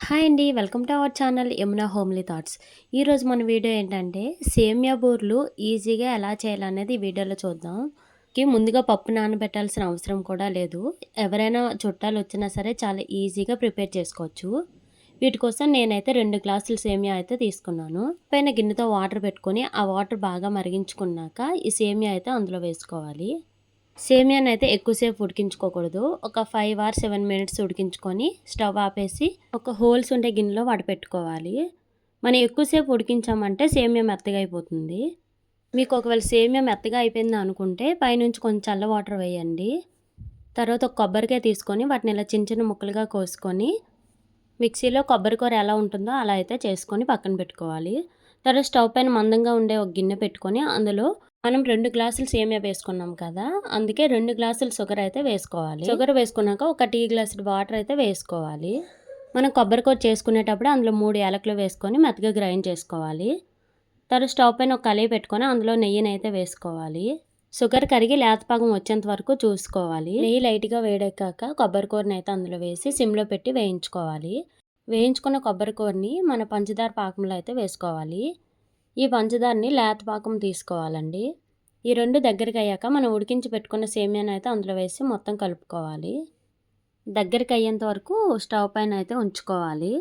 Hi అండి welcome to our channel Yamuna homely thoughts. ఈరోజు మన వీడియో ఏంటంటే సేమియా బూర్లు ఈజీగా ఎలా చేయాలనేది ఈ వీడియోలో చూద్దాం. కి ముందుగా పప్పు నానబెట్టాల్సిన అవసరం కూడా లేదు. ఎవరైనా చుట్టాలు వచ్చినా సరే చాలా ఈజీగా ప్రిపేర్ చేసుకోవచ్చు. వీటి కోసం నేనైతే రెండు గ్లాసులు సేమియా అయితే తీసుకున్నాను. పైన గిన్నెతో వాటర్ పెట్టుకొని ఆ వాటర్ బాగా మరిగించుకున్నాక ఈ సేమియా అయితే అందులో వేసుకోవాలి. సేమియాని అయితే ఎక్కువసేపు ఉడికించుకోకూడదు. ఒక ఫైవ్ ఆర్ సెవెన్ మినిట్స్ ఉడికించుకొని స్టవ్ ఆపేసి ఒక హోల్స్ ఉండే గిన్నెలో వడపెట్టుకోవాలి మనం ఎక్కువసేపు ఉడికించామంటే సేమియా మెత్తగా అయిపోతుంది. మీకు ఒకవేళ సేమియా మెత్తగా అయిపోయింది అనుకుంటే పైనుంచి కొంచెం చల్ల వాటర్ వేయండి. తర్వాత ఒక కొబ్బరికాయ తీసుకొని వాటిని ఇలా చిన్న చిన్న ముక్కలుగా కోసుకొని మిక్సీలో కొబ్బరికూర ఎలా ఉంటుందో అలా అయితే చేసుకొని పక్కన పెట్టుకోవాలి. తర్వాత స్టవ్ పైన మందంగా ఉండే ఒక గిన్నె పెట్టుకొని అందులో మనం రెండు గ్లాసులు సేమియా వేసుకున్నాం కదా అందుకే రెండు గ్లాసులు షుగర్ అయితే వేసుకోవాలి. షుగర్ వేసుకున్నాక ఒక టీ గ్లాస్ వాటర్ అయితే వేసుకోవాలి. మనం కొబ్బరికూర చేసుకునేటప్పుడు అందులో మూడు యాలకులు వేసుకొని మెత్తగా గ్రైండ్ చేసుకోవాలి. తర్వాత స్టవ్ పైన ఒక కళాయి పెట్టుకొని అందులో నెయ్యిని అయితే వేసుకోవాలి. షుగర్ కరిగి లేతపాకం వచ్చేంత వరకు చూసుకోవాలి. నెయ్యి లైట్గా వేడెక్కాక కొబ్బరికూరని అయితే అందులో వేసి సిమ్లో పెట్టి వేయించుకోవాలి. వేయించుకున్న కొబ్బరికూరని మన పంచదార పాకంలో అయితే వేసుకోవాలి. ఈ పంచదారని లేత పాకం తీసుకోవాలండి. ఈ రెండు దగ్గరికి అయ్యాక మనం ఉడికించి పెట్టుకున్న సేమియాను అయితే అందులో వేసి మొత్తం కలుపుకోవాలి. దగ్గరికి అయ్యేంత వరకు స్టవ్ పైన అయితే ఉంచుకోవాలి.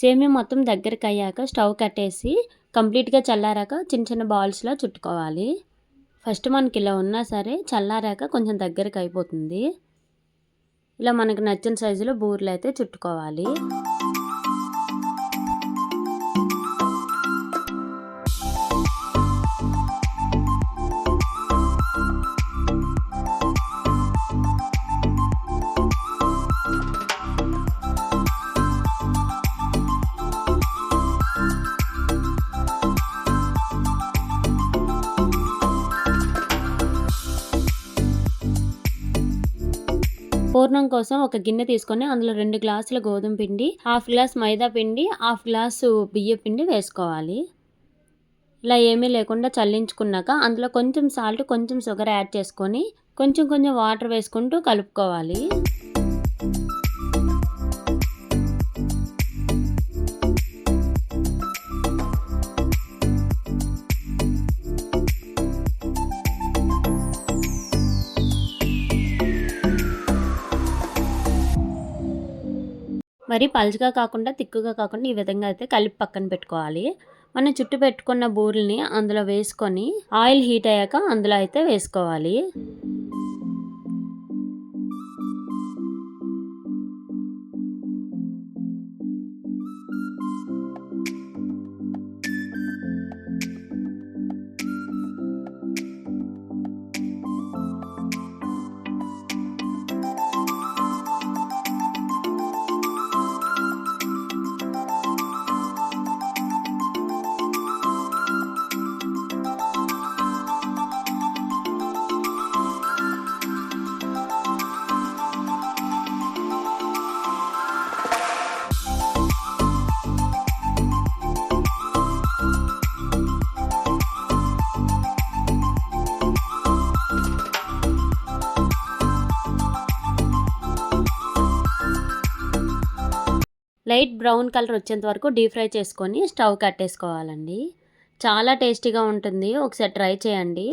సేమియా మొత్తం దగ్గరికి అయ్యాక స్టవ్ కట్టేసి కంప్లీట్గా చల్లారాక చిన్న చిన్న బాల్స్లో చుట్టుకోవాలి. ఫస్ట్ మనకి ఇలా ఉన్నా సరే చల్లారాక కొంచెం దగ్గరికి అయిపోతుంది. ఇలా మనకు నచ్చిన సైజులో బూరెలు అయితే చుట్టుకోవాలి. పూర్ణం కోసం ఒక గిన్నె తీసుకొని అందులో రెండు గ్లాసుల గోధుమ పిండి హాఫ్ గ్లాస్ మైదా పిండి హాఫ్ గ్లాసు బియ్య పిండి వేసుకోవాలి. ఇలా ఏమీ లేకుండా చల్లించుకున్నాక అందులో కొంచెం సాల్ట్ కొంచెం షుగర్ యాడ్ చేసుకొని కొంచెం కొంచెం వాటర్ వేసుకుంటూ కలుపుకోవాలి. మరి పలుచగా కాకుండా తిక్కుగా కాకుండా ఈ విధంగా అయితే కలిపి పక్కన పెట్టుకోవాలి. మనం చుట్టు పెట్టుకున్న బూరెల్ని అందులో వేసుకొని ఆయిల్ హీట్ అయ్యాక అందులో అయితే వేసుకోవాలి. లైట్ బ్రౌన్ కలర్ వచ్చేంత వరకు డీప్ ఫ్రై చేసుకొని స్టవ్ కట్టేసుకోవాలండి. చాలా టేస్టీగా ఉంటుంది. ఒకసారి ట్రై చేయండి.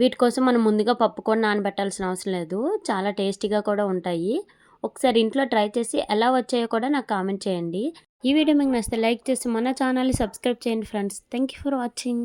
వీటి కోసం మనం ముందుగా పప్పు కూడా నానబెట్టాల్సిన అవసరం లేదు. చాలా టేస్టీగా కూడా ఉంటాయి. ఒకసారి ఇంట్లో ట్రై చేసి ఎలా వచ్చాయో కూడా నాకు కామెంట్ చేయండి. ఈ వీడియో మీకు నచ్చితే లైక్ చేసి మన ఛానల్ని సబ్స్క్రైబ్ చేయండి friends. Thank you for watching.